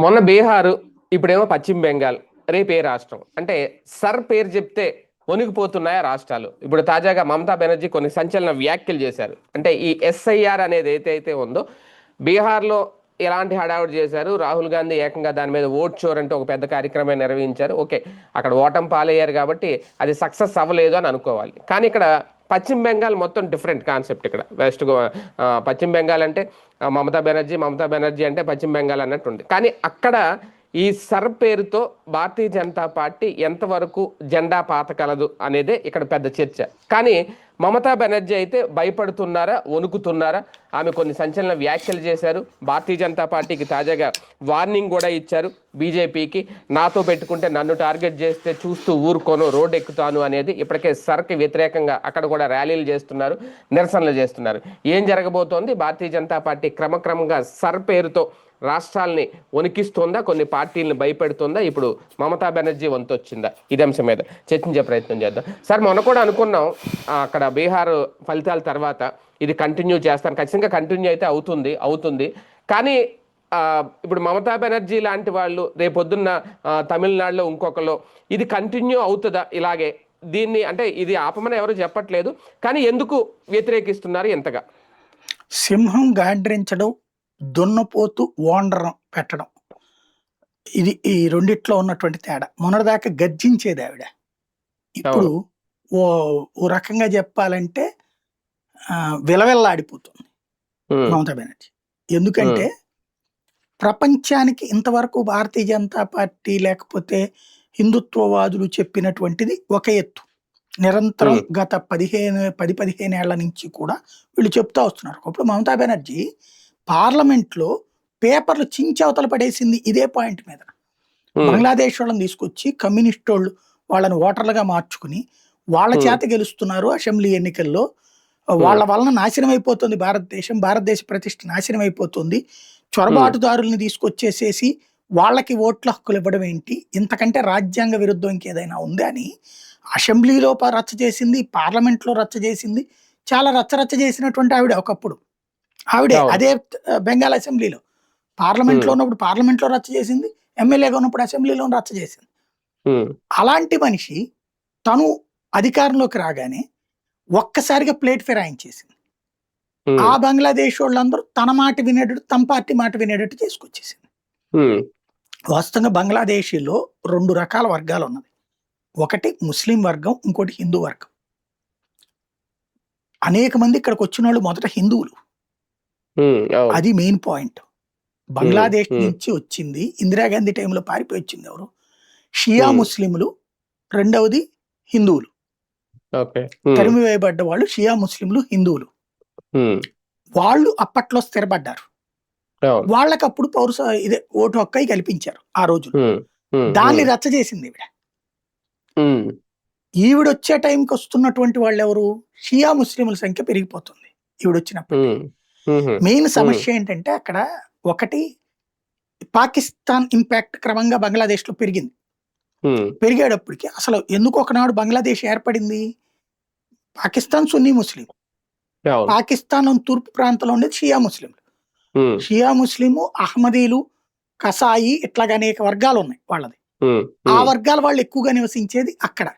మొన్న బీహారు ఇప్పుడేమో పశ్చిమ బెంగాల్ రేపు ఏ రాష్ట్రం. అంటే సర్ పేరు చెప్తే వణికిపోతున్నాయా రాష్ట్రాలు? ఇప్పుడు తాజాగా మమతా బెనర్జీ కొన్ని సంచలన వ్యాఖ్యలు చేశారు. అంటే ఈ ఎస్ఐఆర్ అనేది ఏదైతే ఉందో బీహార్లో ఎలాంటి హడావుడి చేశారు? రాహుల్ గాంధీ ఏకంగా దాని మీద ఓట్ చోర్ అంటే ఒక పెద్ద కార్యక్రమం నిర్వహించారు. ఓకే అక్కడ ఓటం పాలయ్యారు కాబట్టి అది సక్సెస్ అవ్వలేదు అని అనుకోవాలి. కానీ ఇక్కడ పశ్చిమ బెంగాల్ మొత్తం డిఫరెంట్ కాన్సెప్ట్ ఇక్కడ. వెస్ట్ గోవా పశ్చిమ బెంగాల్ అంటే మమతా బెనర్జీ మమతా బెనర్జీ అంటే పశ్చిమ బెంగాల్ అన్నట్టు ఉంది. కానీ అక్కడ ఈ సర్ పేరుతో భారతీయ జనతా పార్టీ ఎంతవరకు జెండా పాతకలదు అనేదే ఇక్కడ పెద్ద చర్చ. కానీ మమతా బెనర్జీ అయితే భయపడుతున్నారా వణుకుతున్నారా? ఆమె కొన్ని సంచలన వ్యాఖ్యలు చేశారు. భారతీయ జనతా పార్టీకి తాజాగా వార్నింగ్ కూడా ఇచ్చారు బీజేపీకి. నాతో పెట్టుకుంటే నన్ను టార్గెట్ చేస్తే చూస్తూ ఊరుకోను రోడ్ ఎక్కుతాను అనేది ఇప్పటికే సర్కి వ్యతిరేకంగా అక్కడ కూడా ర్యాలీలు చేస్తున్నారు నిరసనలు చేస్తున్నారు. ఏం జరగబోతోంది? భారతీయ జనతా పార్టీ క్రమక్రమంగా సర్ పేరుతో రాష్ట్రాల్ని వణికిస్తోందా? కొన్ని పార్టీలను భయపెడుతుందా? ఇప్పుడు మమతా బెనర్జీ వంతు వచ్చిందా ఇది అంశం మీద చర్చించే ప్రయత్నం చేద్దాం. సార్ మొన్న కూడా అనుకున్నాం అక్కడ బీహార్ ఫలితాల తర్వాత ఇది కంటిన్యూ చేస్తాను. ఖచ్చితంగా కంటిన్యూ అయితే అవుతుంది అవుతుంది. కానీ ఇప్పుడు మమతా బెనర్జీ లాంటి వాళ్ళు రేపొద్దున్న తమిళనాడులో ఇంకొకరు ఇది కంటిన్యూ అవుతుందా? ఇలాగే దీన్ని అంటే ఇది ఆపమని ఎవరు చెప్పట్లేదు. కానీ ఎందుకు వ్యతిరేకిస్తున్నారు ఎంతగా? సింహం గాండ్రించడం దున్నపోతు ఓండరం పెట్టడం ఇది ఈ రెండిట్లో ఉన్నటువంటి తేడా. మొన్నటిదాకా గర్జించేది ఆవిడ. ఇప్పుడు ఓ ఓ రకంగా చెప్పాలంటే విలవిల్లాడిపోతుంది మమతా బెనర్జీ. ఎందుకంటే ప్రపంచానికి ఇంతవరకు భారతీయ జనతా పార్టీ లేకపోతే హిందుత్వవాదులు చెప్పినటువంటిది ఒక ఎత్తు. నిరంతరం. గత పదిహేను పది పదిహేను ఏళ్ళ నుంచి కూడా వీళ్ళు చెప్తా వస్తున్నారు. అప్పుడు మమతా బెనర్జీ పార్లమెంట్లో పేపర్లు చించవతల పడేసింది ఇదే పాయింట్ మీద. బంగ్లాదేశ్ వాళ్ళని తీసుకొచ్చి కమ్యూనిస్ట్ వాళ్ళు వాళ్ళని ఓటర్లుగా మార్చుకుని వాళ్ళ. చేత గెలుస్తున్నారు అసెంబ్లీ ఎన్నికల్లో. వాళ్ళ వలన నాశనం అయిపోతుంది భారతదేశం. భారతదేశ ప్రతిష్ట నాశనం అయిపోతుంది చొరబాటుదారుల్ని తీసుకొచ్చేసేసి వాళ్ళకి ఓట్ల హక్కులు ఇవ్వడం ఏంటి? ఇంతకంటే రాజ్యాంగ విరుద్ధం ఇంకేదైనా ఉందా అని అసెంబ్లీలో రచ్చ చేసింది పార్లమెంట్లో రచ్చ చేసింది చాలా రచ్చ రచ్చ చేసినటువంటి ఆవిడ ఒకప్పుడు. ఆవిడే. అదే బెంగాల్ అసెంబ్లీలో. పార్లమెంట్లో. ఉన్నప్పుడు పార్లమెంట్లో రచ్చ చేసింది ఎమ్మెల్యేగా ఉన్నప్పుడు అసెంబ్లీలో రచ్చ చేసింది. అలాంటి మనిషి తను అధికారంలోకి రాగానే ఒక్కసారిగా ప్లేట్ ఫిరాయించేసింది ఆ బంగ్లాదేశ్ వాళ్ళందరూ తన మాట వినేటట్టు తమ పార్టీ మాట వినేటట్టు చేసుకొచ్చేసింది. వాస్తవంగా బంగ్లాదేశీలో రెండు రకాల వర్గాలు ఉన్నది ఒకటి ముస్లిం వర్గం ఇంకోటి హిందూ వర్గం. అనేక మంది ఇక్కడికి వచ్చిన వాళ్ళు మొదట హిందువులు. అది మెయిన్ పాయింట్. బంగ్లాదేశ్. నుంచి వచ్చింది ఇందిరాగాంధీ టైంలో పారిపోయి వచ్చింది ఎవరు? షియా. ముస్లింలు రెండవది హిందువులు. ఓకే. ఉమ్, తరిమి వేయబడ్డ వాళ్ళు షియా ముస్లింలు హిందువులు. వాళ్ళు అప్పట్లో స్థిరపడ్డారు. వాళ్ళకి అప్పుడు పౌరుష ఇదే ఓటు హక్కై కల్పించారు ఆ రోజు దాన్ని రచ్చ చేసింది ఈవిడ. ఈవిడ వచ్చే టైంకి వస్తున్నటువంటి వాళ్ళు ఎవరు షియా ముస్లింల సంఖ్య పెరిగిపోతుంది ఈవిడ వచ్చినప్పుడు మెయిన్ సమస్య ఏంటంటే అక్కడ ఒకటి పాకిస్తాన్ ఇంపాక్ట్ క్రమంగా బంగ్లాదేశ్లో పెరిగింది పెరిగేటప్పటికి అసలు ఎందుకు ఒకనాడు బంగ్లాదేశ్ ఏర్పడింది? పాకిస్తాన్ సున్నీ ముస్లిం. పాకిస్తాన్ తూర్పు ప్రాంతంలో ఉండేది షియా ముస్లింలు. షియా ముస్లిము అహ్మదీలు కసాయి ఇట్లాగ అనేక వర్గాలు ఉన్నాయి వాళ్ళది. ఆ వర్గాల వాళ్ళు ఎక్కువగా నివసించేది అక్కడ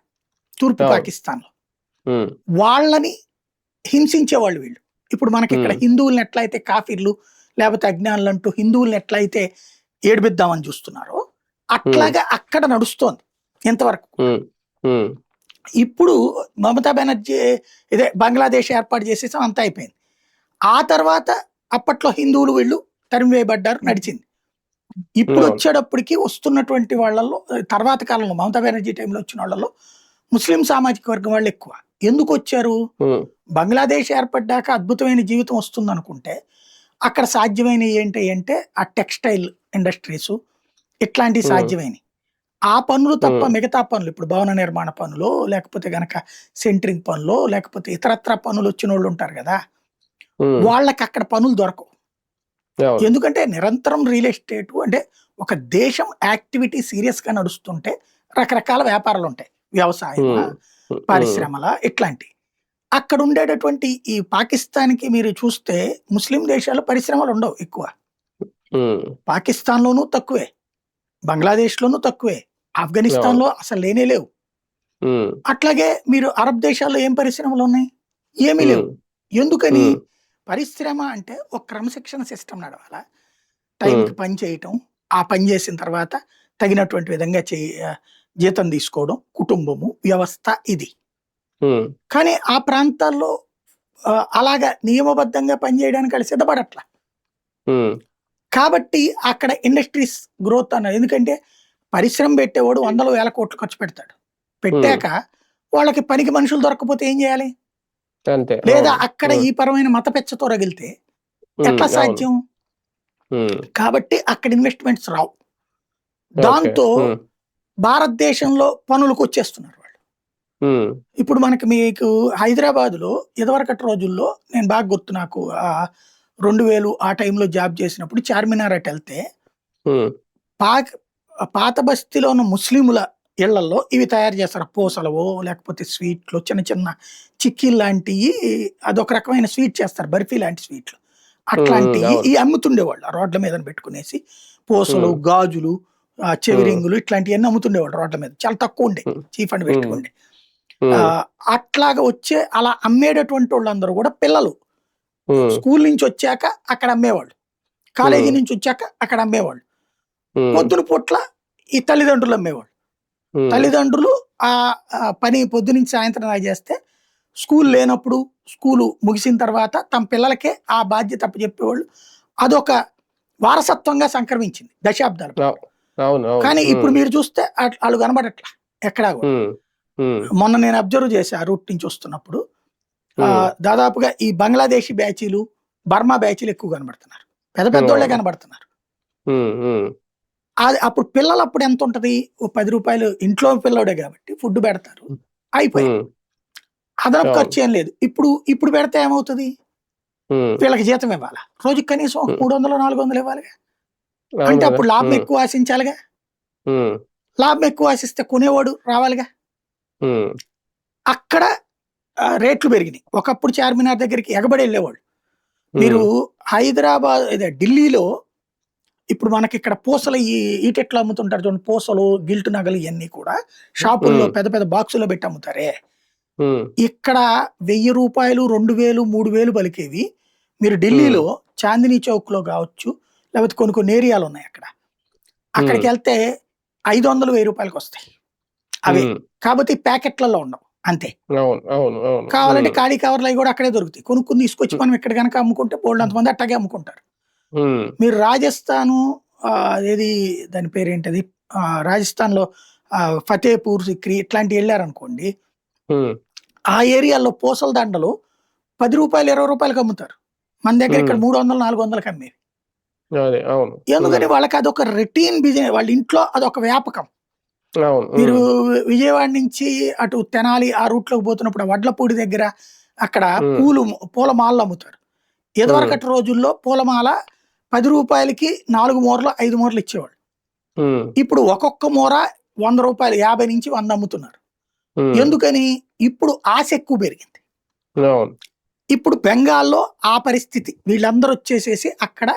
తూర్పు. పాకిస్తాన్లో వాళ్ళని హింసించేవాళ్ళు వీళ్ళు. ఇప్పుడు మనకి ఇక్కడ. హిందువుల్ని ఎట్లయితే కాఫీర్లు లేకపోతే అజ్ఞానులు అంటూ హిందువుల్ని ఎట్లయితే ఏడిపిద్దామని చూస్తున్నారో అట్లాగా అక్కడ నడుస్తోంది ఎంతవరకు ఇప్పుడు మమతా బెనర్జీ ఇదే బంగ్లాదేశ్ ఏర్పాటు చేసేసాం అంతా అయిపోయింది. ఆ తర్వాత అప్పట్లో హిందువులు వీళ్ళు తరిమివేయబడ్డారు నడిచింది. ఇప్పుడు. వచ్చేటప్పటికి వస్తున్నటువంటి వాళ్ళల్లో తర్వాత కాలంలో మమతా బెనర్జీ టైంలో వచ్చిన వాళ్ళలో ముస్లిం సామాజిక వర్గం వాళ్ళు ఎక్కువ. ఎందుకు వచ్చారు? బంగ్లాదేశ్ ఏర్పడ్డాక అద్భుతమైన జీవితం వస్తుంది అనుకుంటే అక్కడ సాధ్యమైనవి ఏంటి అంటే ఆ టెక్స్టైల్ ఇండస్ట్రీస్ ఇట్లాంటివి. సాధ్యమైనవి. ఆ పనులు తప్ప. మిగతా పనులు ఇప్పుడు భవన నిర్మాణ పనులు లేకపోతే గనక సెంటరింగ్ పనులు లేకపోతే ఇతరత్ర పనులు వచ్చిన వాళ్ళు ఉంటారు కదా వాళ్ళకి అక్కడ పనులు దొరకవు. ఎందుకంటే నిరంతరం రియల్ ఎస్టేట్ అంటే ఒక దేశం యాక్టివిటీ సీరియస్గా నడుస్తుంటే రకరకాల వ్యాపారాలు ఉంటాయి. వ్యవసాయం పరిశ్రమల ఇట్లాంటి. అక్కడ ఉండేటటువంటి ఈ పాకిస్తాన్కి మీరు చూస్తే ముస్లిం దేశాల్లో పరిశ్రమలు ఉండవు ఎక్కువ. పాకిస్తాన్లోనూ తక్కువే బంగ్లాదేశ్లోనూ తక్కువే. ఆఫ్ఘనిస్తాన్లో అసలు లేనే లేవు. అట్లాగే మీరు అరబ్ దేశాల్లో ఏం పరిశ్రమలు ఉన్నాయి? ఏమీ లేవు. ఎందుకని? పరిశ్రమ అంటే ఒక క్రమశిక్షణ సిస్టమ్ నడవాలా? టైంకి పని చేయటం ఆ పని చేసిన తర్వాత తగినటువంటి విధంగా చే జీతం తీసుకోవడం కుటుంబము వ్యవస్థ ఇది. కానీ ఆ ప్రాంతాల్లో అలాగా నియమబద్ధంగా పనిచేయడానికి వాళ్ళు సిద్ధపడట్ల. కాబట్టి అక్కడ ఇండస్ట్రీస్ గ్రోత్ అన్నది ఎందుకంటే పరిశ్రమ పెట్టేవాడు వందల వేల కోట్లు ఖర్చు పెడతాడు. పెట్టాక వాళ్ళకి పనికి మనుషులు దొరకకపోతే ఏం చేయాలి? లేదా అక్కడ ఈ పరమైన మత పెచ్చతో రగిలితే ఎట్లా సాధ్యం? కాబట్టి అక్కడ ఇన్వెస్ట్మెంట్స్ రావు. దాంతో భారతదేశంలో పనులకు వచ్చేస్తున్నారు వాళ్ళు. ఇప్పుడు మనకి మీకు హైదరాబాద్లో ఇదివరకటి రోజుల్లో నేను బాగా గుర్తు నాకు ఆ రెండు వేలు ఆ టైంలో జాబ్ చేసినప్పుడు చార్మినార్ అటు వెళ్తే పాక్ పాత బస్తీలో ఉన్న ముస్లింల ఇళ్ళలో ఇవి తయారు చేస్తారు. పూసలవో లేకపోతే స్వీట్లు చిన్న చిన్న చిక్కీలు లాంటివి అదొక రకమైన స్వీట్ చేస్తారు. బర్ఫీ లాంటి స్వీట్లు. అట్లాంటివి. ఈ అమ్ముతుండేవాళ్ళు. ఆ రోడ్ల మీద పెట్టుకునేసి పూసలు. గాజులు చెవిరింగులు ఇట్లాంటివన్నీ అమ్ముతుండేవాళ్ళు రోడ్ల మీద. చాలా తక్కువ ఉండే. Chief and. పెట్టుకోండి అట్లాగా వచ్చే అలా అమ్మేటటువంటి వాళ్ళందరూ కూడా పిల్లలు. స్కూల్ నుంచి వచ్చాక అక్కడ అమ్మేవాళ్ళు. కాలేజీ. నుంచి వచ్చాక అక్కడ అమ్మేవాళ్ళు. పొద్దున పూట్ల ఈ తల్లిదండ్రులు అమ్మేవాళ్ళు. తల్లిదండ్రులు ఆ పని పొద్దు నుంచి సాయంత్రం దాకా చేస్తే స్కూల్ లేనప్పుడు స్కూలు ముగిసిన తర్వాత తమ పిల్లలకే ఆ బాధ్యత అప్పచెప్పేవాళ్ళు. అదొక వారసత్వంగా సంక్రమించింది దశాబ్దాలు కానీ ఇప్పుడు మీరు చూస్తే వాళ్ళు కనబడట్లా ఎక్కడా కూడా. మొన్న నేను అబ్జర్వ్ చేశా ఆ రూట్ నుంచి వస్తున్నప్పుడు. దాదాపుగా ఈ బంగ్లాదేశీ బ్యాచీలు బర్మా బ్యాచీలు ఎక్కువ కనబడుతున్నారు. పెద్ద పెద్దోళ్ళే అవును. కనబడుతున్నారు అది అప్పుడు పిల్లలు అప్పుడు ఎంత ఉంటది? ఓ పది రూపాయలు ఇంట్లో పిల్లోడే కాబట్టి ఫుడ్ పెడతారు. అయిపోయి ఉమ్, అదనపు. ఖర్చు ఏం లేదు. ఇప్పుడు ఇప్పుడు పెడితే ఏమవుతుంది? వీళ్ళకి జీతం ఇవ్వాలా? రోజుకి కనీసం ఒక. మూడు వందలు నాలుగు వందలు ఇవ్వాలిగా అంటే? అప్పుడు లాభం ఎక్కువ ఆశించాలిగా? లాభం ఎక్కువ ఆశిస్తే కొనేవాడు రావాలిగా? అక్కడ రేట్లు పెరిగినాయి. ఒకప్పుడు చార్మినార్ దగ్గరికి ఎగబడి వెళ్ళేవాళ్ళు. మీరు హైదరాబాద్ ఢిల్లీలో ఇప్పుడు మనకి ఇక్కడ పూసలు ఈ ఈటెట్లు అమ్ముతుంటారు చూడండి పూసలు గిల్టు నగలు ఇవన్నీ కూడా షాపుల్లో. పెద్ద పెద్ద బాక్సులో పెట్టి అమ్ముతారే. ఇక్కడ వెయ్యి రూపాయలు రెండు వేలు మూడు వేలు పలికేవి మీరు ఢిల్లీలో చాందినీ చౌక్లో కావచ్చు లేకపోతే కొన్ని కొన్ని ఏరియాలు ఉన్నాయి అక్కడ. అక్కడికి. వెళ్తే ఐదు వందలు వెయ్యి రూపాయలకి వస్తాయి. అవి. కాబట్టి ప్యాకెట్లలో ఉండవు అంతే. కావాలంటే ఖాళీ కవర్లు అవి కూడా అక్కడే దొరుకుతాయి. కొనుక్కుని తీసుకొచ్చి. మనం ఇక్కడ కనుక అమ్ముకుంటే బోల్డ్ అంతమంది అట్టాగే అమ్ముకుంటారు. మీరు రాజస్థాను ఏది దాని పేరు ఏంటది ఆ, రాజస్థాన్లో ఫతేపూర్ సిక్రీ ఇట్లాంటి వెళ్ళారనుకోండి. ఆ ఏరియాలో పూసల దండలు పది రూపాయలు ఇరవై రూపాయలకి అమ్ముతారు. మన దగ్గర ఇక్కడ. మూడు వందలు నాలుగు వందలకి అమ్మేవి ఎందుకని ఉమ్, వాళ్ళకి అదొక రొటీన్ బిజినెస్ వాళ్ళ ఇంట్లో అదొక వ్యాపకం. మీరు విజయవాడ నుంచి అటు తెనాలి ఆ రూట్లోకి పోతున్నప్పుడు వడ్లపూడి దగ్గర అక్కడ. పూలు పూల మాలలు అమ్ముతారు. ఎదవరకటి రోజుల్లో పూలమాల పది రూపాయలకి నాలుగు మూరలు ఐదు మూరలు ఇచ్చేవాళ్ళు. ఉమ్, ఇప్పుడు ఒక్కొక్క మూర వంద రూపాయలు యాభై నుంచి వంద అమ్ముతున్నారు. ఎందుకని? ఇప్పుడు ఆశ ఎక్కువ పెరిగింది. ఇప్పుడు బెంగాల్లో ఆ పరిస్థితి. వీళ్ళందరూ వచ్చేసేసి అక్కడ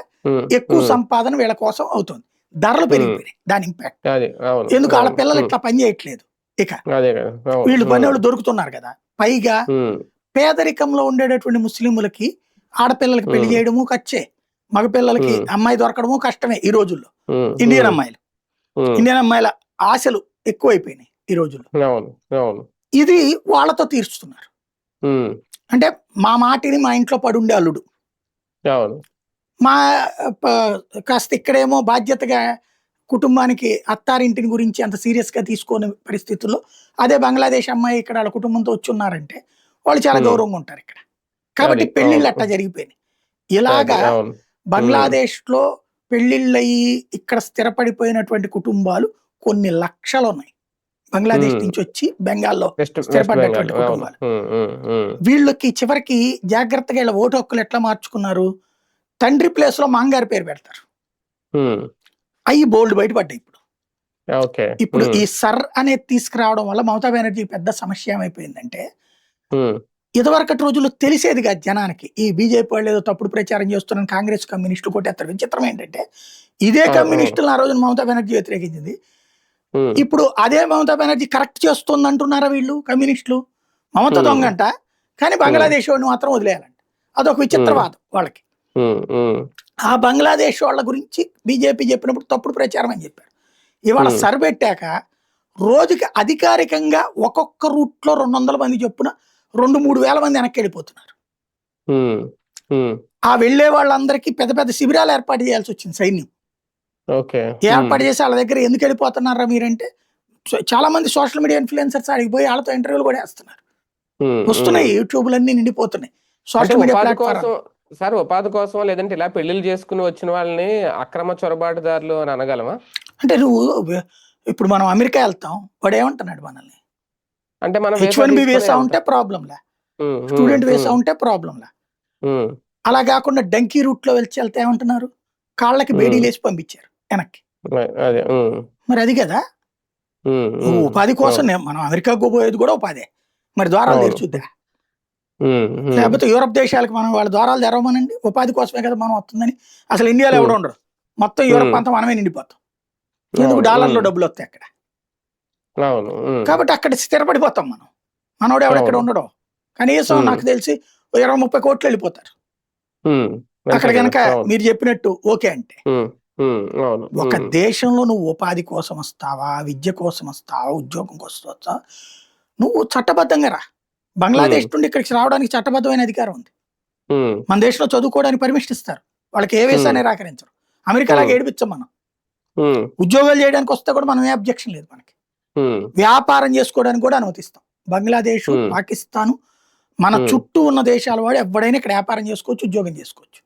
ఎక్కువ సంపాదన వీళ్ళ కోసం అవుతుంది. ధరలు పెరిగిపోయినాయి దాని ఇంపాక్ట్ ఎందుకు? వాళ్ళ పిల్లలు ఇట్లా పని చేయట్లేదు. ఇక వీళ్ళు పని వాళ్ళు దొరుకుతున్నారు కదా. పైగా పేదరికంలో ఉండేటటువంటి ముస్లింలకి ఆడపిల్లలకి పెళ్ళి. చేయడము ఖర్చే. మగపిల్లలకి. అమ్మాయి దొరకడము కష్టమే ఈ రోజుల్లో. ఇండియన్ అమ్మాయిలు. ఇండియన్ అమ్మాయిల ఆశలు ఎక్కువైపోయినాయి ఈ రోజుల్లో. ఇది వాళ్ళతో తీర్చుతున్నారు అంటే మా మాటిని మా ఇంట్లో పడుండే అల్లుడు. మా కాస్త ఇక్కడేమో బాధ్యతగా కుటుంబానికి అత్తారింటిని గురించి అంత సీరియస్గా తీసుకోని పరిస్థితుల్లో అదే బంగ్లాదేశ్ అమ్మాయి ఇక్కడ వాళ్ళ కుటుంబంతో వచ్చి ఉన్నారంటే వాళ్ళు చాలా. గౌరవంగా ఉంటారు ఇక్కడ. కాబట్టి అవును. అట్టా జరిగిపోయినాయి. ఇలాగా అదే, అవును బంగ్లాదేశ్లో పెళ్ళిళ్ళయి ఇక్కడ స్థిరపడిపోయినటువంటి కుటుంబాలు కొన్ని లక్షలు ఉన్నాయి బంగ్లాదేశ్. నుంచి వచ్చి బెంగాల్లో స్థిరపడినటువంటి కుటుంబాలు. వీళ్ళకి చివరికి జాగ్రత్తగా వీళ్ళ ఓటు హక్కులు ఎట్లా మార్చుకున్నారు? తండ్రి ప్లేస్లో మాంగారి పేరు పెడతారు. అవి బోల్డ్ బయటపడ్డాయి ఇప్పుడు. ఇప్పుడు ఈ సర్ అనేది తీసుకురావడం వల్ల మమతా బెనర్జీ పెద్ద సమస్య ఏమైపోయిందంటే ఇదివరకటి రోజుల్లో తెలిసేది కాదు జనానికి. ఈ బీజేపీ వాళ్ళు ఏదో తప్పుడు ప్రచారం చేస్తున్నారని కాంగ్రెస్ కమ్యూనిస్టులు కొట్టేస్తారు. విచిత్రం ఏంటంటే ఇదే. కమ్యూనిస్టులు ఆ. రోజున మమతా బెనర్జీ వ్యతిరేకించింది. ఇప్పుడు అదే మమతా బెనర్జీ కరెక్ట్ చేస్తుంది అంటున్నారా వీళ్ళు కమ్యూనిస్టులు? మమత. దొంగంట. కానీ బంగ్లాదేశ్ వాడిని మాత్రం వదిలేయాలంట. అదొక విచిత్రవాదం వాళ్ళకి. ఆ బంగ్లాదేశ్ వాళ్ళ గురించి బీజేపీ చెప్పినప్పుడు తప్పుడు ప్రచారం అని చెప్పారు. ఇవాళ. సరిపెట్టాక రోజుకి అధికారికంగా ఒక్కొక్క రూట్లో రెండు వందల మంది చొప్పున రెండు మూడు వేల మంది వెనక్కి వెళ్ళిపోతున్నారు. ఆ వెళ్ళే వాళ్ళందరికీ పెద్ద పెద్ద శిబిరాలు ఏర్పాటు చేయాల్సి వచ్చింది సైన్యం. ఓకే. ఏర్పాటు చేసి వాళ్ళ దగ్గర ఎందుకు వెళ్ళిపోతున్నారా మీరంటే చాలా మంది సోషల్ మీడియా ఇన్ఫ్లుయెన్సర్స్ అడిగి పోయి వాళ్ళతో ఇంటర్వ్యూలు కూడా వేస్తున్నారు. వస్తున్నాయి యూట్యూబ్లన్నీ నిండిపోతున్నాయి. సోషల్ మీడియా ప్లాట్ఫామ్ సార్ ఉపాధి కోసం లేదంటే ఇలా పెళ్ళిళ్ళు చేసుకుని వచ్చిన వాళ్ళని అక్రమ చొరబాటుదారులు అని అనగలమా? అంటే నువ్వు ఇప్పుడు మనం అమెరికా వెళ్తాం వాడు ఏమంటున్నాడు మనల్ని? అంటే మనం హెచ్ వన్ బి వీసా ఉంటే ప్రాబ్లంలే స్టూడెంట్ వీసా ఉంటే ప్రాబ్లంలే అలా కాకుండా డంకీ రూట్లో వెళ్చి వెళ్తే ఏమంటున్నారు? కాళ్ళకి. బేడీ లేచి పంపించారు వెనక్కి. మరి అది కదా? ఉపాధి కోసం మనం అమెరికాకు పోయేది కూడా ఉపాధి. మరి ద్వారాలు. తెరిచుద్దా? లేకపోతే యూరప్ దేశాలకు మనం వాళ్ళ ద్వారాలు తెరవమనండి? ఉపాధి కోసమే కదా మనం వస్తుందని. అసలు ఇండియాలో. ఎవడు ఉండడు మొత్తం యూరప్. అంతా మనమే నిండిపోతాం. ఎందుకు డాలర్లో డబ్బులు వస్తాయి అక్కడ? కాబట్టి అక్కడ స్థిరపడిపోతాం మనం. మనోడు ఎవడు ఎక్కడ అవును. ఉండడం. కనీసం. నాకు తెలిసి ఇరవై ముప్పై కోట్లు వెళ్ళిపోతారు. అక్కడ కనుక మీరు చెప్పినట్టు ఓకే అంటే. ఒక దేశంలో నువ్వు ఉపాధి కోసం వస్తావా? విద్య కోసం వస్తావా? ఉద్యోగం కోసం వస్తావా? నువ్వు చట్టబద్ధంగా రా. బంగ్లాదేశ్ నుండి ఇక్కడికి రావడానికి చట్టబద్ధమైన అధికారం ఉంది. మన దేశంలో చదువుకోవడానికి పర్మిషన్ ఇస్తారు. వాళ్ళకి ఏ వేసా. నిరాకరించరు. అమెరికా లాగా Hmm. ఏడిపించాం మనం. ఉద్యోగాలు చేయడానికి వస్తే కూడా మనం ఏ అబ్జెక్షన్ లేదు మనకి. వ్యాపారం చేసుకోవడానికి కూడా అనుమతిస్తాం. బంగ్లాదేశ్. పాకిస్తాన్ మన. చుట్టూ ఉన్న దేశాల వాడు ఎవడైనా ఇక్కడ వ్యాపారం చేసుకోవచ్చు ఉద్యోగం చేసుకోవచ్చు.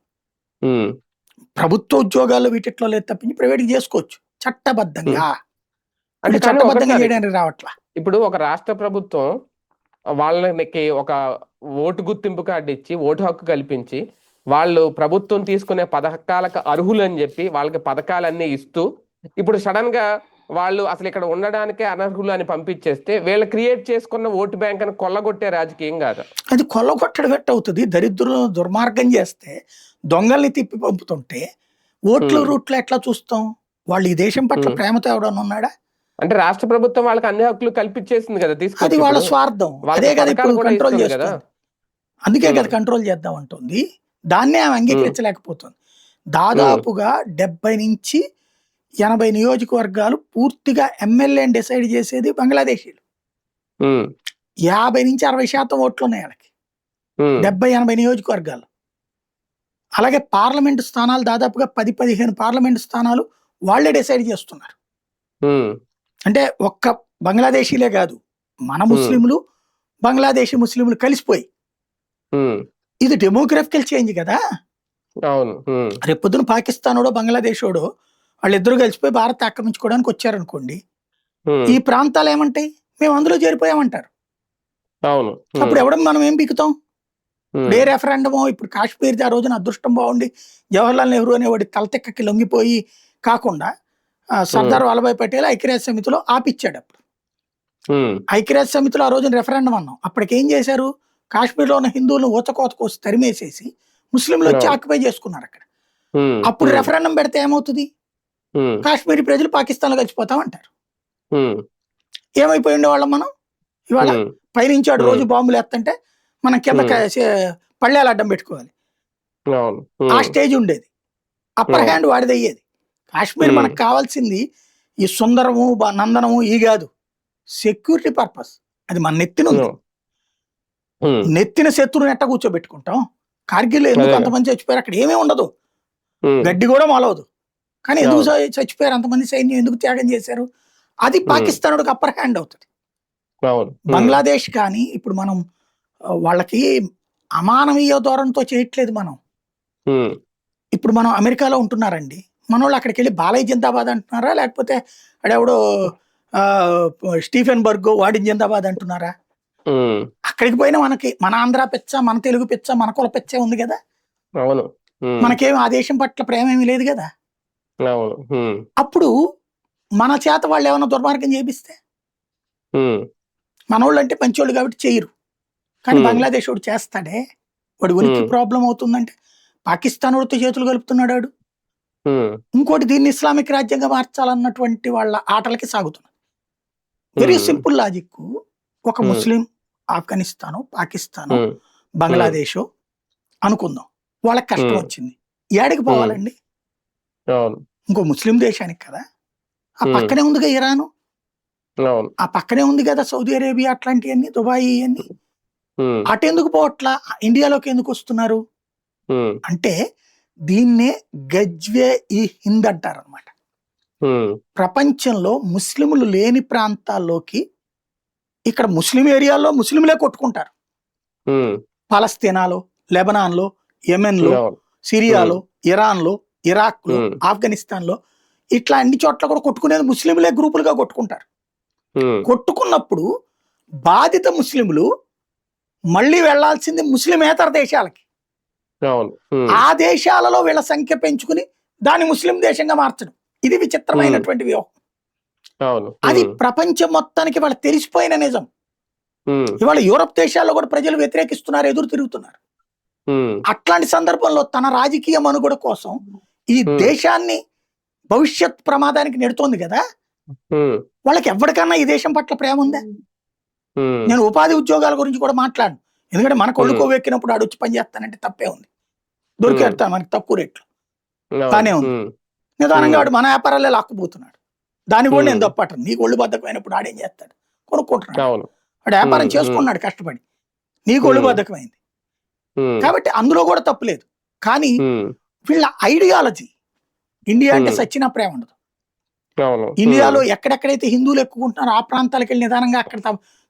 ప్రభుత్వ ఉద్యోగాల్లో వీటిట్లో లేదు తప్పించి ప్రైవేట్ చేసుకోవచ్చు. చట్టబద్ధంగా. అంటే చట్టబద్ధంగా చేయడానికి రావట్లా? ఇప్పుడు ఒక రాష్ట్ర ప్రభుత్వం వాళ్ళకి ఒక ఓటు గుర్తింపు కార్డు ఇచ్చి ఓటు హక్కు కల్పించి వాళ్ళు ప్రభుత్వం తీసుకునే పథకాలకు అర్హులు అని చెప్పి వాళ్ళకి పథకాలన్నీ ఇస్తూ ఇప్పుడు సడన్గా వాళ్ళు అసలు ఇక్కడ ఉండడానికే అనర్హులు అని పంపించేస్తే వీళ్ళు క్రియేట్ చేసుకున్న ఓటు బ్యాంక్ అని కొల్లగొట్టే రాజకీయం కాదు. అది కొల్లగొట్టడం ఎట్ట అవుతుంది? దరిద్రులు దుర్మార్గం చేస్తే దొంగల్ని తిప్పి పంపుతుంటే ఓట్లు. రూట్లు ఎట్లా చూస్తాం? వాళ్ళు ఈ దేశం పట్ల. ప్రేమతో ఎవడన్నా ఉన్నాడా? అంటే రాష్ట్ర ప్రభుత్వం వాళ్ళకి అన్ని హక్కులు కల్పించేసింది కదా అది తీసుకొచ్చి వాళ్ళ. స్వార్థం. అదే కదా ఇప్పుడు కంట్రోల్ చేస్తుంది. అందుకే కదా. కంట్రోల్ చేద్దాం అంటుంది. దాన్నే ఆమె అంగీకరించలేకపోతుంది. దాదాపుగా డెబ్బై నుంచి ఎనభై నియోజకవర్గాలు పూర్తిగా ఎమ్మెల్యేని డిసైడ్ చేసేది బంగ్లాదేశీలు. యాభై నుంచి అరవై శాతం ఓట్లు ఉన్నాయి వాళ్ళకి డెబ్బై ఎనభై నియోజకవర్గాలు. అలాగే పార్లమెంట్ స్థానాలు దాదాపుగా పది పదిహేను పార్లమెంట్ స్థానాలు వాళ్ళే డిసైడ్ చేస్తున్నారు. అంటే ఒక్క బంగ్లాదేశీలే కాదు మన ముస్లింలు బంగ్లాదేశీ ముస్లింలు కలిసిపోయి. ఇది డెమోగ్రఫికల్ చేంజ్ కదా. అవును. రేపొద్దున పాకిస్తానోడో బంగ్లాదేశోడో వాళ్ళిద్దరూ కలిసిపోయి భారత్ ఆక్రమించుకోవడానికి వచ్చారనుకోండి ఈ ప్రాంతాలు ఏమంటాయి? మేము అందులో చేరిపోయామంటారు. అవును. అప్పుడు ఎవడం మనం ఏం పీకుతాం? ఏ రెఫరెండమో ఇప్పుడు కాశ్మీర్ ఆ రోజున అదృష్టం బాగుండి జవహర్లాల్ నెహ్రూ అనేవాడి తలతెక్కకి లొంగిపోయి కాకుండా సర్దార్ వల్లభాయ్ పటేల్ ఐక్యరాజ్య సమితిలో ఆపిచ్చాడు అప్పుడు. ఐక్యరాజ్య సమితిలో ఆ రోజున రెఫరెండం అన్నాం. అప్పటికి ఏం చేశారు? కాశ్మీర్లో ఉన్న హిందువులను ఊచకోత కోసి తరిమేసేసి ముస్లింలు వచ్చి. ఆక్యుపై చేసుకున్నారు అక్కడ. అప్పుడు రెఫరెండం పెడితే ఏమవుతుంది? కాశ్మీరీ ప్రజలు పాకిస్తాన్లో కలిసిపోతాం అంటారు ఏమైపోయి ఉండేవాళ్ళం మనం? ఇవాళ ఉమ్, పైనుంచి ఆడు రోజు. బాంబులు ఎత్తంటే మనం కింద పళ్ళేలు అడ్డం పెట్టుకోవాలి. ఆ స్టేజ్ ఉండేది. అప్పర్. హ్యాండ్ వాడిది అయ్యేది. కాశ్మీర్. మనకు కావాల్సింది ఈ సుందరము నందనము ఈ కాదు. Security purpose. అది మన నెత్తిన ఉంది. నెత్తిన శత్రువుని ఎట్ట కూర్చోబెట్టుకుంటాం? కార్గిల్ ఎందుకు. అంతమంది చచ్చిపోయారు? అక్కడ ఏమీ ఉండదు. గడ్డి కూడా మొలవదు. కానీ ఎందుకు చచ్చిపోయారు? అంతమంది సైన్యం ఎందుకు త్యాగం చేశారు? అది పాకిస్తాన్ అప్పర్ హ్యాండ్ అవుతుంది. బంగ్లాదేశ్ కానీ ఇప్పుడు మనం వాళ్ళకి అమానవీయ ధోరణితో చేయట్లేదు మనం. ఇప్పుడు మనం అమెరికాలో ఉంటున్నారండి. మన వాళ్ళు అక్కడికి వెళ్ళి బాలయ్య జిందాబాద్ అంటున్నారా? లేకపోతే అడెవడో ఆ, స్టీఫెన్ బర్గ్ వాడిని జిందాబాద్ అంటున్నారా? అక్కడికి పోయినా మనకి మన ఆంధ్ర పిచ్చ మన తెలుగు పిచ్చ మన కుల పిచ్చే ఉంది కదా? అవును. మనకేం ఆ దేశం పట్ల ప్రేమ ఏమీ లేదు కదా? అప్పుడు మన చేత వాళ్ళు ఏమైనా దుర్మార్గం చేపిస్తే? మనోళ్ళు అంటే మంచోళ్ళు కాబట్టి చేయరు. కానీ. బంగ్లాదేశ్ వాడు చేస్తాడే. వాడు ఉనికి. ప్రాబ్లం అవుతుందంటే పాకిస్తాన్ వాడితో చేతులు కలుపుతున్నాడు వాడు ఇంకోటి దీన్ని ఇస్లామిక్ రాజ్యంగా మార్చాలన్నటువంటి వాళ్ళ ఆటలకి సాగుతున్నారు వెరీ. Simple logic. ఒక. ముస్లిం ఆఫ్ఘనిస్తాను పాకిస్తాను బంగ్లాదేశ్ అనుకుందాం. వాళ్ళకి కష్టం. వచ్చింది. ఏడికి పోవాలండి? ఇంకో ముస్లిం దేశానికి కదా? ఆ. పక్కనే ఉందిగా ఇరాను? ఆ పక్కనే ఉంది కదా సౌదీ అరేబియా అట్లాంటివన్నీ దుబాయ్ ఇవన్నీ? ఉమ్, అటెందుకు పోవట్లా? ఇండియాలోకి ఎందుకు వస్తున్నారు? అంటే దీన్నే గజ్వే ఈ హింద్ అంటారు అనమాట ప్రపంచంలో ముస్లింలు లేని ప్రాంతాల్లోకి ఇక్కడ ముస్లిం ఏరియాల్లో ముస్లింలే కొట్టుకుంటారు. పాలస్తీనాలో లెబనాన్లో యెమెన్లో సిరియాలో ఇరాన్లో ఇరాక్లో Hmm. ఆఫ్ఘనిస్తాన్లో ఇట్లా అన్ని చోట్ల కూడా కొట్టుకునేది ముస్లింలే గ్రూపులుగా కొట్టుకుంటారు. కొట్టుకున్నప్పుడు బాధిత ముస్లింలు మళ్ళీ వెళ్ళాల్సింది ముస్లిమేతర దేశాలకి. ఆ దేశాలలో వీళ్ళ సంఖ్య పెంచుకుని దాన్ని ముస్లిం దేశంగా మార్చడం. ఇది విచిత్రమైనటువంటి వ్యూహం. అది ప్రపంచం మొత్తానికి వాళ్ళ తెలిసిపోయిన నిజం. ఇవాళ యూరప్ దేశాల్లో కూడా ప్రజలు వ్యతిరేకిస్తున్నారు ఎదురు తిరుగుతున్నారు. అట్లాంటి సందర్భంలో తన రాజకీయ మనుగడ కోసం ఈ. దేశాన్ని భవిష్యత్ ప్రమాదానికి నెడుతోంది కదా? వాళ్ళకి ఎవరికన్నా ఈ దేశం పట్ల ప్రేమ ఉందా? నేను ఉపాధి ఉద్యోగాల గురించి కూడా మాట్లాడను. ఎందుకంటే మన కొళ్ళు Hmm. కొవ్వెక్కినప్పుడు ఆడొచ్చి పని చేస్తానంటే తప్పే ఉంది. దొరికేస్తాను మనకి తక్కువ రేట్లు. బానే ఉంది. నిదానంగా. ఆడు మన వ్యాపారాలే లాక్కుపోతున్నాడు. దాన్ని కూడా నేను. తప్పటను నీకు ఒళ్ళు బద్దకమైనప్పుడు ఆడేం చేస్తాడు? కొనుక్కుంటున్నాడు. వాడు వ్యాపారం. చేసుకున్నాడు కష్టపడి. నీకు ఒళ్ళు. బద్దకమైంది. కాబట్టి అందులో కూడా తప్పులేదు కానీ వీళ్ళ ఐడియాలజీ ఇండియా అంటే Hmm. సచ్చిన ప్రేమ ఉండదు. ఇండియాలో ఎక్కడెక్కడైతే హిందువులు ఎక్కువ ఉంటున్నారో ఆ ప్రాంతాలకు వెళ్ళి నిదానంగా అక్కడ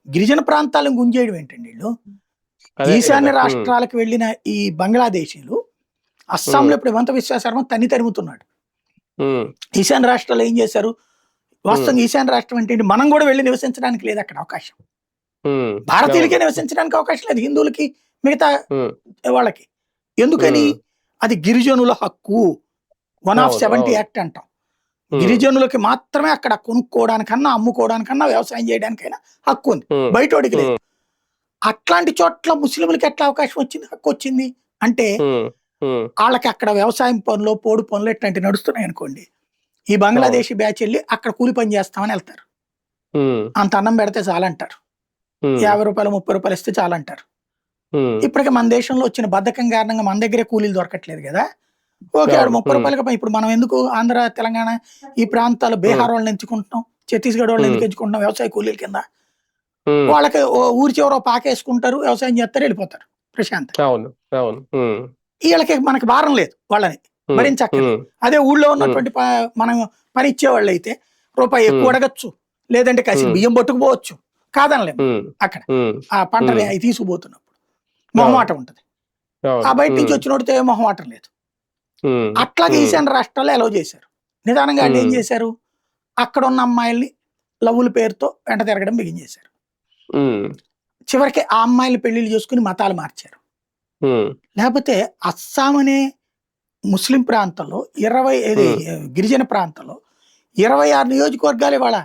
గిరిజన ప్రాంతాలను గుంజేయడం ఏంటండి వీళ్ళు? ఈశాన్య ఉమ్, రాష్ట్రాలకు వెళ్ళిన ఈ బంగ్లాదేశీలు అస్సాంలో ఇప్పుడు హిమంత విశ్వాసర్మ తన్ని తరుముతున్నాడు. ఈశాన్య రాష్ట్రాలు ఏం చేశారు? వాస్తవంగా ఈశాన్య రాష్ట్రం అంటే? మనం కూడా వెళ్ళి నివసించడానికి లేదు అక్కడ అవకాశం. భారతీయులకే నివసించడానికి అవకాశం లేదు హిందువులకి మిగతా వాళ్ళకి. ఎందుకని? అది గిరిజనుల హక్కు. One of seventy. యాక్ట్ అంటాం. ఉమ్, గిరిజనులకి మాత్రమే అక్కడ కొనుక్కోవడానికన్నా అమ్ముకోవడానికన్నా వ్యవసాయం చేయడానికైనా హక్కు ఉంది. ఉమ్, బయటోడికి లేదు. ఉమ్, అట్లాంటి చోట్ల ముస్లింలకి ఎట్లా అవకాశం వచ్చింది? హక్కు వచ్చింది? అంటే వాళ్ళకి అక్కడ వ్యవసాయం పనులు పోడు పనులు ఇట్లాంటివి నడుస్తున్నాయి అనుకోండి. ఈ బంగ్లాదేశీ బ్యాచ్ వెళ్ళి అక్కడ కూలి పని చేస్తామని వెళ్తారు. అంత అన్నం పెడితే చాలంటారు. యాభై రూపాయలు ముప్పై రూపాయలు ఇస్తే చాలంటారు. ఇప్పటికే మన దేశంలో వచ్చిన బద్ధకం కారణంగా మన దగ్గరే కూలీలు దొరకట్లేదు కదా. ఓకే ఆడు. ముప్పై రూపాయలకి ఇప్పుడు మనం ఎందుకు ఆంధ్ర తెలంగాణ ఈ ప్రాంతాలు బీహార్ వాళ్ళని ఎంచుకుంటున్నాం ఛత్తీస్గఢ్ వాళ్ళని ఎందుకు. ఎంచుకుంటున్నాం వ్యవసాయ కూలీల కింద? వాళ్ళకి ఊరి చివర పాకేసుకుంటారు వ్యవసాయం చేస్తారు వెళ్ళిపోతారు ప్రశాంత్ వీళ్ళకి మనకి భారం లేదు వాళ్ళని. ఉమ్, అదే ఊళ్ళో ఉన్నటువంటి మనం పని ఇచ్చేవాళ్ళు అయితే రూపాయి ఎక్కువ. అడగచ్చు లేదంటే కసి. బియ్యం పట్టుకుపోవచ్చు కాదనలేము అక్కడ. ఆ పంటని. అవి తీసుకుపోతున్నప్పుడు. మొహమాటం ఉంటది. ఆ బయట నుంచి వచ్చినోడితే మొహమాటం లేదు. అట్లాగే ఉమ్, ఈశాన్య రాష్ట్రాల్లో అలౌ చేశారు. నిదానంగా వాళ్ళు ఏం. చేశారు? అక్కడ ఉన్న అమ్మాయిల్ని లవ్వుల పేరుతో వెంట తిరగడం బిగించేశారు చివరికి ఆ అమ్మాయిలు పెళ్ళిళ్ళు చేసుకుని మతాలు మార్చారు. లేకపోతే అస్సాం అనే ముస్లిం ప్రాంతంలో ఇరవై ఇది గిరిజన ప్రాంతంలో ఇరవై ఆరు నియోజకవర్గాలు ఇవాళ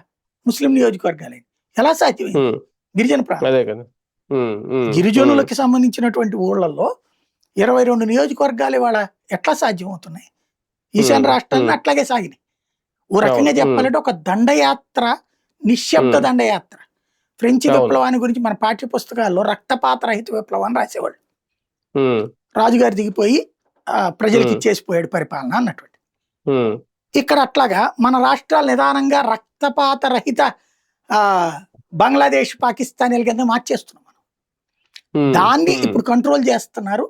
ముస్లిం నియోజకవర్గాలే ఎలా సాధ్యమైంది? గిరిజన ప్రాంతం. గిరిజనులకి సంబంధించినటువంటి ఊళ్ళల్లో ఇరవై రెండు నియోజకవర్గాలు ఇవాళ ఎట్లా సాధ్యం అవుతున్నాయి ఈశాన్య. రాష్ట్రాలను. అట్లాగే సాగినాయి ఓ రకంగా. చెప్పాలంటే ఒక దండయాత్ర నిశ్శబ్ద. దండయాత్ర ఫ్రెంచ్. విప్లవాన్ని గురించి మన పాఠ్య పుస్తకాల్లో రక్తపాత రహిత విప్లవం అని రాసేవాళ్ళు రాజుగారు దిగిపోయి ప్రజలకి. ఇచ్చేసిపోయాడు పరిపాలన అన్నటువంటి ఇక్కడ అట్లాగా మన రాష్ట్రాలు నిదానంగా రక్తపాత రహిత ఆ బంగ్లాదేశ్ పాకిస్తానీల కింద మార్చేస్తున్నాం దాన్ని ఇప్పుడు కంట్రోల్ చేస్తున్నారు.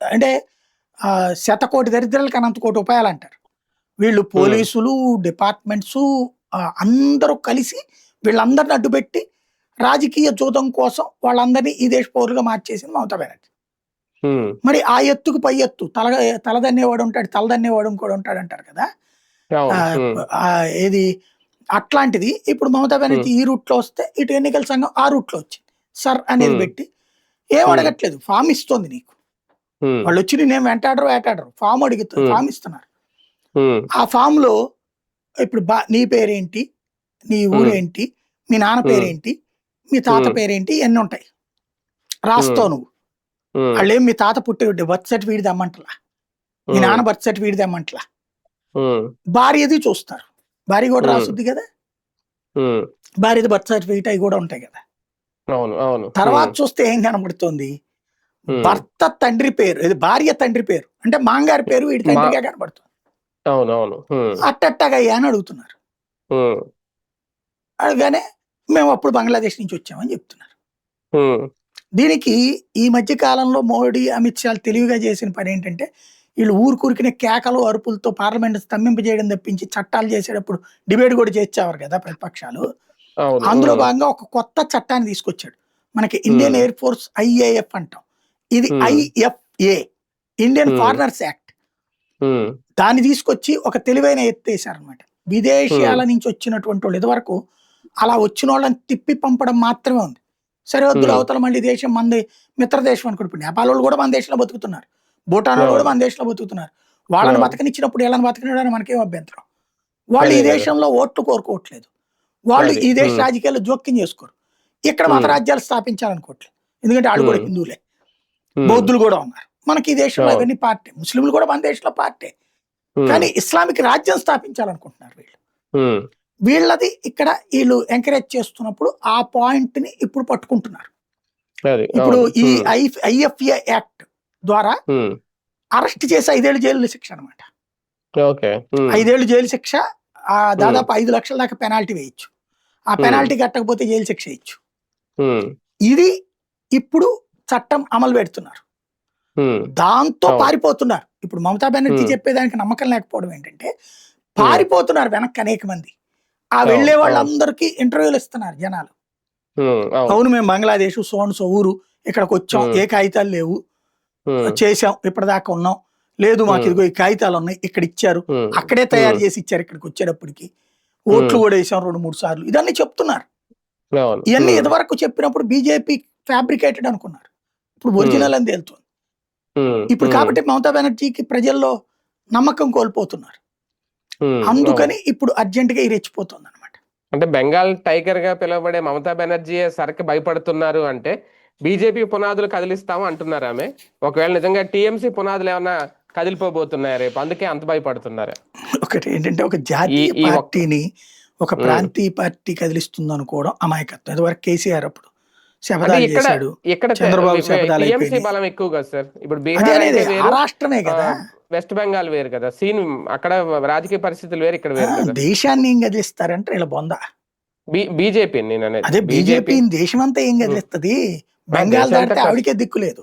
అంటే శతకోటి దరిద్రాలకు అనంత కోటి ఉపాయాలు అంటారు వీళ్ళు పోలీసులు డిపార్ట్మెంట్స్ అందరూ కలిసి వీళ్ళందరిని అడ్డుపెట్టి రాజకీయ జూదం కోసం వాళ్ళందరినీ ఈ దేశ పౌరులుగా మార్చేసింది మమతా బెనర్జీ. మరి ఆ ఎత్తుకు పై ఎత్తు తల తలదన్నేవాడు ఉంటాడు తలదన్నేవాడు ఇంకోడు ఉంటాడు అంటారు కదా. ఏది? అట్లాంటిది ఇప్పుడు మమతా బెనర్జీ ఈ రూట్లో వస్తే ఇటు ఎన్నికల సంఘం ఆ రూట్లో వచ్చింది. సర్ అనేది. పెట్టి ఏం. అడగట్లేదు. ఫామ్ ఇస్తుంది నీకు. వాళ్ళు వచ్చి నేను వెంటాడరు వేటాడరు. ఫామ్ అడుగుతారు. ఫామ్ ఇస్తున్నారు. ఆ ఫామ్లో ఇప్పుడు బా నీ పేరేంటి? నీ ఊరేంటి? మీ నాన్న. పేరేంటి? మీ తాత. పేరేంటి? ఇవన్నీ ఉంటాయి రాస్తావు నువ్వు. వాళ్ళేం మీ తాత పుట్టి బర్త్ సర్టిఫికేట్ తెమ్మంటలా? మీ నాన్న బర్త్ సర్టిఫికేట్ తెమ్మంటలా? భార్యది చూస్తారు. భార్య కూడా. రాసుద్ది కదా? భార్యది బర్త్ సర్టిఫికేట్ అవి కూడా ఉంటాయి కదా? అవును అవును. తర్వాత చూస్తే ఏం కనబడుతుంది? భర్త తండ్రి పేరు ఇది భార్య తండ్రి పేరు అంటే మాంగారి పేరు వీడి తండ్రిగా కనబడుతుంది. అవును అవును. అని అడుగుతున్నారు. అడగానే మేము అప్పుడు బంగ్లాదేశ్ నుంచి వచ్చామని చెప్తున్నారు. దీనికి ఈ మధ్య కాలంలో మోడీ అమిత్ షా తెలివిగా చేసిన పని ఏంటంటే వీళ్ళు ఊరుకూరికిన కేకలు అరుపులతో పార్లమెంట్ స్తంభింపజేయడం తప్పించి చట్టాలు చేసేటప్పుడు డిబేట్ కూడా చేసేవారు కదా ప్రతిపక్షాలు. అందులో భాగంగా ఒక కొత్త చట్టాన్ని తీసుకొచ్చాడు మనకి ఇండియన్. ఎయిర్ ఫోర్స్ ఐఏఎఫ్ అంటాం ఇది. IFA Indian. ఫారినర్స్ యాక్ట్ దాన్ని తీసుకొచ్చి ఒక తెలివైన ఎత్తేసారనమాట విదేశీయాల నుంచి వచ్చినటువంటి వాళ్ళు ఇదివరకు అలా వచ్చిన వాళ్ళని తిప్పి పంపడం మాత్రమే ఉంది సరిహద్దులు. అవతల మళ్ళీ దేశం మంది మిత్ర దేశం ఇప్పుడు నేపాల్ వాళ్ళు కూడా మన దేశంలో బతుకుతున్నారు భూటాన్ వాళ్ళు కూడా. మన దేశంలో బతుకుతున్నారు వాళ్ళని. బతకనిచ్చినప్పుడు వీళ్ళని బతకనివ్వడానికి మనకేం అభ్యంతరం వాళ్ళు ఈ. దేశంలో ఓట్లు కోరుకోవట్లేదు వాళ్ళు. ఈ దేశ. రాజకీయాల్లో జోక్యం చేసుకోరు. ఇక్కడ మత. రాజ్యాలు స్థాపించాలనుకోవట్లేదు. ఎందుకంటే వాళ్ళు కూడా. హిందువులే. బౌద్ధులు కూడా ఉన్నారు. మనకి ఈ దేశంలో. ఇవన్నీ పార్టీ. ముస్లింలు కూడా మన దేశంలో పార్టీ. కానీ ఇస్లామిక్ రాజ్యం స్థాపించాలనుకుంటున్నారు వీళ్ళు. వీళ్ళది ఇక్కడ వీళ్ళు ఎంకరేజ్ చేస్తున్నప్పుడు ఆ పాయింట్ని ఇప్పుడు పట్టుకుంటున్నారు. ఇప్పుడు ఈ ఐఎఫ్ఏ యాక్ట్ ద్వారా అరెస్ట్ చేసి ఐదేళ్ళు జైలు శిక్ష అనమాట ఐదేళ్ళు జైలు శిక్ష ఆ దాదాపు ఐదు లక్షల దాకా పెనాల్టీ వేయచ్చు. ఆ. పెనాల్టీ కట్టకపోతే జైలు శిక్ష ఉమ్, ఇది ఇప్పుడు చట్టం అమలు పెడుతున్నారు. దాంతో. పారిపోతున్నారు. ఇప్పుడు మమతా బెనర్జీ. చెప్పేదానికి నమ్మకం లేకపోవడం ఏంటంటే పారిపోతున్నారు వెనక్కి అనేక మంది. ఆ అవును. వాళ్ళందరికీ ఇంటర్వ్యూలు ఇస్తున్నారు జనాలు. అవును, మేము బంగ్లాదేశ్ సోన్ సో ఊరు ఇక్కడికి వచ్చాం. ఏ కాగితాలు లేవు. చేసాం ఇప్పటిదాకా ఉన్నాం. లేదు మాకు. ఇదిగో ఈ కాగితాలు ఉన్నాయి ఇక్కడ ఇచ్చారు. అక్కడే తయారు. చేసి ఇచ్చారు ఇక్కడికి వచ్చేటప్పటికి. ఓట్లు. కూడా వేసాం రెండు మూడు సార్లు. ఇదన్నీ చెప్తున్నారు. ఇవన్నీ ఇదివరకు చెప్పినప్పుడు బీజేపీ ఫ్యాబ్రికేటెడ్ అనుకున్నారు. ఇప్పుడు ఒరిజినల్ అని తేలుతుంది. ఇప్పుడు కాబట్టి మమతా బెనర్జీకి ప్రజల్లో నమ్మకం కోల్పోతున్నారు. అందుకని ఇప్పుడు అర్జెంట్గా ఈ రెచ్చిపోతుంది అనమాట అంటే బెంగాల్ టైగర్గా పిలువబడే మమతా బెనర్జీ సరికి భయపడుతున్నారు అంటే బీజేపీ పునాదులు కదిలిస్తాము అంటున్నారు ఆమె. ఒకవేళ నిజంగా టీఎంసీ పునాదులు ఏమన్నా కదిలిపోబోతున్నాయా రేపు. అందుకే అంత భయపడుతున్నారు. ఒకటి ఏంటంటే ఒక జాతీయ పార్టీని ఒక. ప్రాంతీయ పార్టీ కదిలిస్తుంది అనుకోవడం అమాయకత్వం. ఇదివరకు కేసీఆర్ అప్పుడు శపథాలు ఇక్కడ చేశాడు. చంద్రబాబు శపథాలు. బలం ఎక్కువ కదా సార్. ఇప్పుడు బీహార్ రాష్ట్రమే కదా. వెస్ట్ బెంగాల్ వేరు కదా. సీన్ అక్కడ రాజకీయ పరిస్థితులు వేరు ఇక్కడ వేరు కదా. దేశాన్ని ఏం కదిలిస్తారంటే ఇలా బొంద. బీజేపీ నేను అదే బీజేపీ దేశం అంతా ఏం. కదిలిస్తుంది? బెంగాల్ దాటితే. ఆవిడకే దిక్కు లేదు.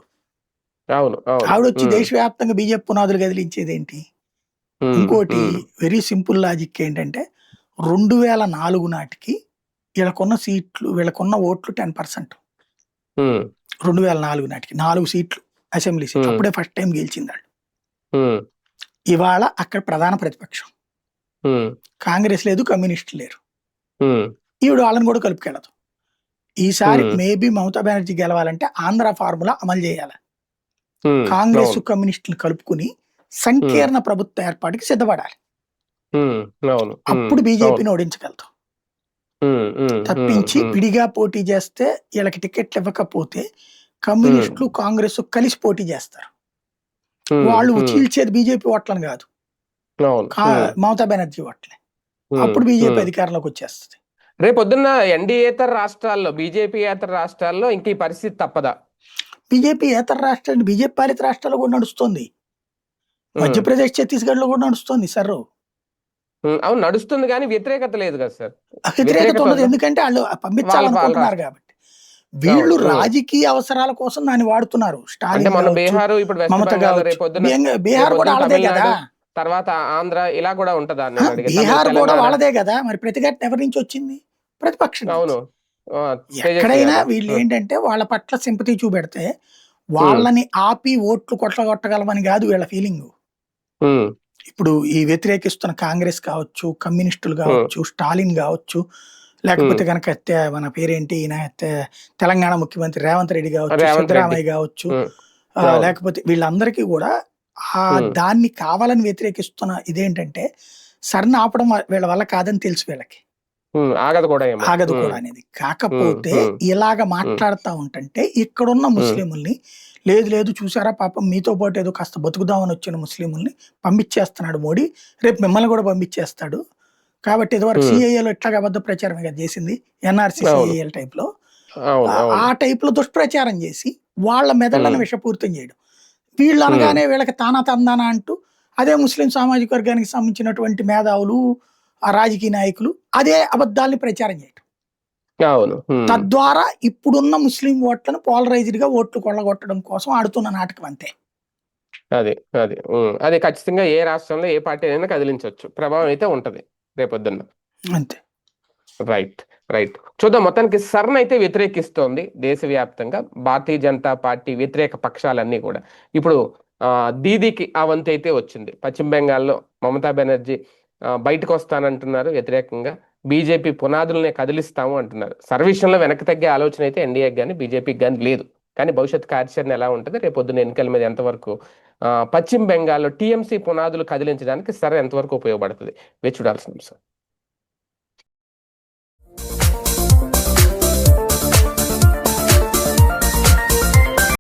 అవును ఆవిడ వచ్చి దేశవ్యాప్తంగా బీజేపీ పునాదులు కదిలించేది ఏంటి ఇంకోటి వెరీ సింపుల్ లాజిక్ ఏంటంటే రెండు వేల నాలుగు నాటికి వీళ్ళకున్న సీట్లు వీళ్ళకున్న ఓట్లు టెన్ పర్సెంట్. రెండు వేల నాలుగు నాటికి నాలుగు సీట్లు అసెంబ్లీ సీట్లు. అప్పుడే ఫస్ట్ టైం గెలిచింది వాళ్ళు ఇవాళ అక్కడ ప్రధాన ప్రతిపక్షం. కాంగ్రెస్ లేదు కమ్యూనిస్టులు లేరు. ఈవిడ వాళ్ళని కూడా కలుపుకెళ్ళదు ఈసారి. మేబీ మమతా బెనర్జీ గెలవాలంటే ఆంధ్ర ఫార్ములా అమలు చేయాలి. కాంగ్రెస్ కమ్యూనిస్టులు కలుపుకుని సంకీర్ణ ప్రభుత్వ ఏర్పాటుకి సిద్ధపడాలి. అప్పుడు బీజేపీని ఓడించగలుగుతాం. తప్పించి విడిగా పోటీ చేస్తే వీళ్ళకి టికెట్లు ఇవ్వకపోతే కమ్యూనిస్టులు కాంగ్రెస్ కలిసి పోటీ చేస్తారు. వాళ్ళు చీల్చేది బీజేపీ ఓట్లను కాదు. మమతా బెనర్జీ ఓట్లే. అప్పుడు బీజేపీ. అధికారంలోకి వచ్చేస్తుంది. రేపు పొద్దున్న ఎన్డీఏతర రాష్ట్రాల్లో బీజేపీ ఏతర రాష్ట్రాల్లో ఇంక ఈ పరిస్థితి తప్పదా? బీజేపీ ఏతర రాష్ట్రాలు బీజేపీ పాలిత రాష్ట్రాల్లో కూడా నడుస్తుంది. మధ్యప్రదేశ్ ఛత్తీస్గఢ్లో కూడా నడుస్తుంది సార్. అవును నడుస్తుంది కానీ వ్యతిరేకత లేదు కదా సార్. వ్యతిరేకత ఉండదు? ఎందుకంటే వాళ్ళు పంపించాలనుకుంటున్నారు కాబట్టి. వీళ్ళు. రాజకీయ అవసరాల కోసం దాన్ని వాడుతున్నారు. స్టాలిన్ బీహార్ ఇప్పుడు మమత బీహార్- కూడా వాళ్ళదే కదా. తర్వాత ఆంధ్ర ఇలా కూడా ఉంటదా బీహార్ కూడా. వాళ్ళదే కదా. మరి ప్రతిఘటన ఎవరి నుంచి వచ్చింది? ప్రతిపక్షం. అవును. ఎక్కడైనా. వీళ్ళు ఏంటంటే వాళ్ళ పట్ల సింపతి చూపెడితే వాళ్ళని ఆపి ఓట్లు కొట్టగొట్టగలమని కాదు వీళ్ళ ఫీలింగ్. ఇప్పుడు ఈ వ్యతిరేకిస్తున్న కాంగ్రెస్ కావచ్చు కమ్యూనిస్టులు కావచ్చు స్టాలిన్ కావచ్చు లేకపోతే కనుక మన పేరేంటి? ఈయన తెలంగాణ ముఖ్యమంత్రి రేవంత్ రెడ్డి కావచ్చు సిద్ధరామయ్య. కావచ్చు. లేకపోతే వీళ్ళందరికీ కూడా ఆ. దాన్ని కావాలని వ్యతిరేకిస్తున్న ఇదేంటంటే సరణ ఆపడం వీళ్ళ వల్ల కాదని తెలుసు వీళ్ళకి. ఆగదు కూడా ఆగదు అనేది. కాకపోతే. ఇలాగ మాట్లాడుతా ఉంటుంటే ఇక్కడున్న ముస్లింల్ని లేదు లేదు చూసారా పాపం మీతో పాటు ఏదో కాస్త బతుకుదామని వచ్చిన ముస్లింల్ని పంపించేస్తున్నాడు మోడీ. రేపు మిమ్మల్ని కూడా పంపించేస్తాడు. కాబట్టి ఇదివరకు. సిఐఏలో ఎట్లాగా అబద్ధ ప్రచారం కదా చేసింది. ఎన్ఆర్సి అవును. సిఐఎల్ టైప్లో అవును. ఆ- టైప్లో దుష్ప్రచారం చేసి వాళ్ళ మెదళ్ళను. విషపూరితం చేయడం. వీళ్ళు అనగానే వీళ్ళకి తానా తందానా అంటూ అదే ముస్లిం సామాజిక వర్గానికి సంబంధించినటువంటి మేధావులు ఆ రాజకీయ నాయకులు అదే అబద్ధాల్ని ప్రచారం చేయడం అవును. తద్వారా ఇప్పుడున్న ముస్లిం ఓట్లను పోలరైజ్డ్గా ఓట్లు కొల్లగొట్టడం కోసం ఆడుతున్న నాటకం అంతే. అది అది. అది ఖచ్చితంగా ఏ రాష్ట్రంలో ఏ పార్టీ అయినా కదిలించవచ్చు ప్రభావం అయితే ఉంటది రేపొద్దున్న. అంతే. Right right. చూద్దాం మొత్తానికి సర్న్ అయితే వ్యతిరేకిస్తోంది దేశవ్యాప్తంగా. భారతీయ జనతా పార్టీ వ్యతిరేక పక్షాలన్నీ కూడా. ఇప్పుడు ఆ, దీదీకి ఆ వంతు అయితే వచ్చింది. పశ్చిమ బెంగాల్లో మమతా బెనర్జీ బయటకు వస్తానంటున్నారు వ్యతిరేకంగా. బీజేపీ పునాదులనే కదిలిస్తాము అంటున్నారు. సర్వీషన్లో వెనక్కి తగ్గే ఆలోచన అయితే ఎన్డీఏకి కానీ బీజేపీకి కానీ లేదు. కానీ భవిష్యత్ కార్యాచరణ ఎలా ఉంటుంది? రేపు పొద్దున్న ఎన్నికల మీద ఎంతవరకు పశ్చిమ బెంగాల్లో టీఎంసీ పునాదులు కదిలించడానికి సరే ఎంతవరకు ఉపయోగపడుతుంది? వేచి చూడాల్సిన అంశం